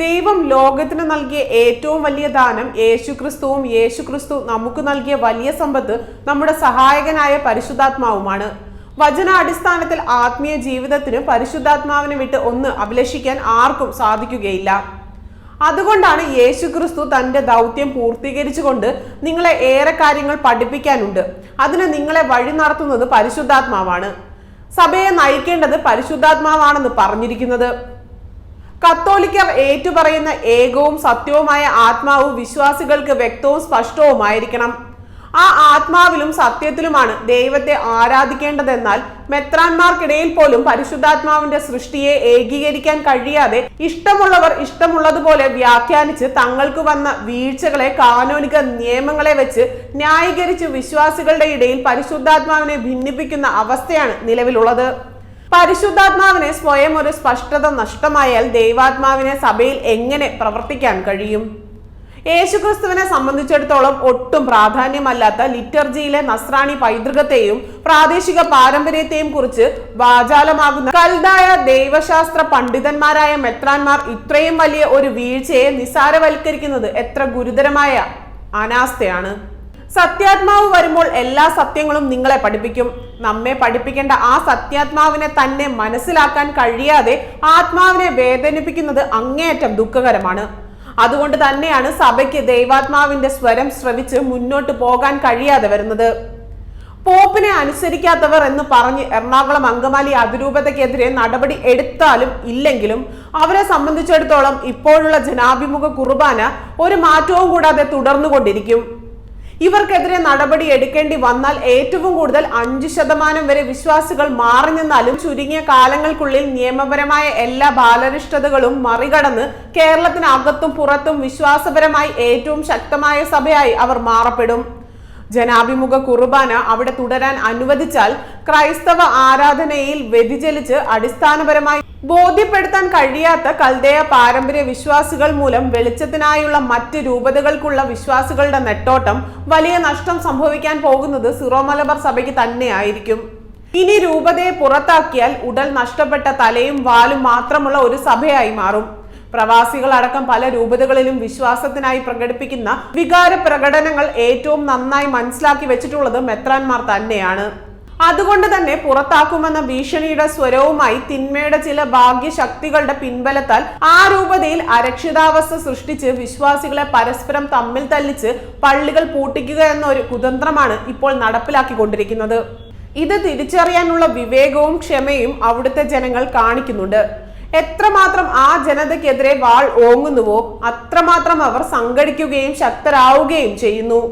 ദൈവം ലോകത്തിന് നൽകിയ ഏറ്റവും വലിയ ദാനം യേശുക്രിസ്തുവും യേശുക്രിസ്തു നമുക്ക് നൽകിയ വലിയ സമ്പത്ത് നമ്മുടെ സഹായകനായ പരിശുദ്ധാത്മാവുമാണ്. വചനാടിസ്ഥാനത്തിൽ ആത്മീയ ജീവിതത്തിന് പരിശുദ്ധാത്മാവിനെ വിട്ട് ഒന്ന് അഭിലഷിക്കാൻ ആർക്കും സാധിക്കുകയില്ല. അതുകൊണ്ടാണ് യേശുക്രിസ്തു തന്റെ ദൗത്യം പൂർത്തീകരിച്ചുകൊണ്ട് നിങ്ങളെ ഏറെ കാര്യങ്ങൾ പഠിപ്പിക്കാനുണ്ട്. അതിന് നിങ്ങളെ വഴി നടത്തുന്നത് പരിശുദ്ധാത്മാവാണ്. സഭയെ നയിക്കേണ്ടത് പരിശുദ്ധാത്മാവാണെന്ന് പറഞ്ഞിരിക്കുന്നത്. കത്തോലിക്കർ ഏറ്റുപറയുന്ന ഏകവും സത്യവുമായ ആത്മാവ് വിശ്വാസികൾക്ക് വ്യക്തവും സ്പഷ്ടവുമായിരിക്കണം. ആ ആത്മാവിലും സത്യത്തിലുമാണ് ദൈവത്തെ ആരാധിക്കേണ്ടതെന്നാൽ മെത്രാന്മാർക്കിടയിൽ പോലും പരിശുദ്ധാത്മാവിന്റെ സൃഷ്ടിയെ ഏകീകരിക്കാൻ കഴിയാതെ ഇഷ്ടമുള്ളവർ ഇഷ്ടമുള്ളതുപോലെ വ്യാഖ്യാനിച്ച് തങ്ങൾക്ക് വന്ന വീഴ്ചകളെ കാനോനിക നിയമങ്ങളെ വെച്ച് ന്യായീകരിച്ച് വിശ്വാസികളുടെ ഇടയിൽ പരിശുദ്ധാത്മാവിനെ ഭിന്നിപ്പിക്കുന്ന അവസ്ഥയാണ് നിലവിലുള്ളത്. പരിശുദ്ധാത്മാവിനെ സ്വയം ഒരു സ്പഷ്ടത നഷ്ടമായാൽ ദൈവാത്മാവിനെ സഭയിൽ എങ്ങനെ പ്രവർത്തിക്കാൻ കഴിയും? യേശുക്രിസ്തുവിനെ സംബന്ധിച്ചിടത്തോളം ഒട്ടും പ്രാധാന്യമല്ലാത്ത ലിറ്റർജിയിലെ നസ്രാണി പൈതൃകത്തെയും പ്രാദേശിക പാരമ്പര്യത്തെയും കുറിച്ച് വാചാലമാകുന്ന കൽതായ ദൈവശാസ്ത്ര പണ്ഡിതന്മാരായ മെത്രാന്മാർ ഇത്രയും വലിയ ഒരു വീഴ്ചയെ നിസാരവൽക്കരിക്കുന്നത് എത്ര ഗുരുതരമായ അനാസ്ഥയാണ്. സത്യാത്മാവ് വരുമ്പോൾ എല്ലാ സത്യങ്ങളും നിങ്ങളെ പഠിപ്പിക്കും. നമ്മെ പഠിപ്പിക്കേണ്ട ആ സത്യാത്മാവിനെ തന്നെ മനസ്സിലാക്കാൻ കഴിയാതെ ആത്മാവിനെ വേദനിപ്പിക്കുന്നത് അങ്ങേയറ്റം ദുഃഖകരമാണ്. അതുകൊണ്ട് തന്നെയാണ് സഭയ്ക്ക് ദൈവാത്മാവിന്റെ സ്വരം ശ്രവിച്ച് മുന്നോട്ട് പോകാൻ കഴിയാതെ വരുന്നത്. പോപ്പിനെ അനുസരിക്കാത്തവർ എന്ന് പറഞ്ഞ് എറണാകുളം അങ്കമാലി അതിരൂപതയ്ക്കെതിരെ നടപടി എടുത്താലും ഇല്ലെങ്കിലും അവരെ സംബന്ധിച്ചിടത്തോളം ഇപ്പോഴുള്ള ജനാഭിമുഖ കുർബാന ഒരു മാറ്റവും കൂടാതെ തുടർന്നുകൊണ്ടിരിക്കും. ഇവർക്കെതിരെ നടപടി എടുക്കേണ്ടി വന്നാൽ ഏറ്റവും കൂടുതൽ അഞ്ചു ശതമാനം വരെ വിശ്വാസികൾ മാറി നിന്നാലും ചുരുങ്ങിയ കാലങ്ങൾക്കുള്ളിൽ നിയമപരമായ എല്ലാ ബാലനിഷ്ഠതകളും മറികടന്ന് കേരളത്തിനകത്തും പുറത്തും വിശ്വാസപരമായി ഏറ്റവും ശക്തമായ സഭയായി അവർ മാറപ്പെടും. ജനാഭിമുഖ കുർബാന അവിടെ തുടരാൻ അനുവദിച്ചാൽ ക്രൈസ്തവ ആരാധനയിൽ വ്യതിചലിച്ച് അടിസ്ഥാനപരമായി ബോധ്യപ്പെടുത്താൻ കഴിയാത്ത കൽദേയ പാരമ്പര്യ വിശ്വാസികൾ മൂലം വെളിച്ചത്തിനായുള്ള മറ്റ് രൂപതകൾക്കുള്ള വിശ്വാസികളുടെ നെട്ടോട്ടം വലിയ നഷ്ടം സംഭവിക്കാൻ പോകുന്നത് സിറോ മലബാർ സഭയ്ക്ക് തന്നെയായിരിക്കും. ഇനി രൂപതയെ പുറത്താക്കിയാൽ ഉടൽ നഷ്ടപ്പെട്ട തലയും വാലും മാത്രമുള്ള ഒരു സഭയായി മാറും. പ്രവാസികളടക്കം പല രൂപതകളിലും വിശ്വാസത്തിനായി പ്രകടിപ്പിക്കുന്ന വികാര പ്രകടനങ്ങൾ ഏറ്റവും നന്നായി മനസ്സിലാക്കി വെച്ചിട്ടുള്ളത് മെത്രാന്മാർ തന്നെയാണ്. അതുകൊണ്ട് തന്നെ പുറത്താക്കുമെന്ന ഭീഷണിയുടെ സ്വരവുമായി തിന്മയുടെ ചില ഭാഗ്യശക്തികളുടെ പിൻബലത്താൽ ആ രൂപതയിൽ അരക്ഷിതാവസ്ഥ സൃഷ്ടിച്ച് വിശ്വാസികളെ പരസ്പരം തമ്മിൽ തല്ലിച്ച് പള്ളികൾ പൂട്ടിക്കുക എന്ന ഒരു കുതന്ത്രമാണ് ഇപ്പോൾ നടപ്പിലാക്കിക്കൊണ്ടിരിക്കുന്നത്. ഇത് തിരിച്ചറിയാനുള്ള വിവേകവും ക്ഷമയും അവിടുത്തെ ജനങ്ങൾ കാണിക്കുന്നുണ്ട്. എത്രമാത്രം ആ ജനതയ്ക്കെതിരെ വാൾ ഓങ്ങുന്നുവോ അത്രമാത്രം അവർ സംഘടിക്കുകയും ശക്തരാവുകയും ചെയ്യുന്നു.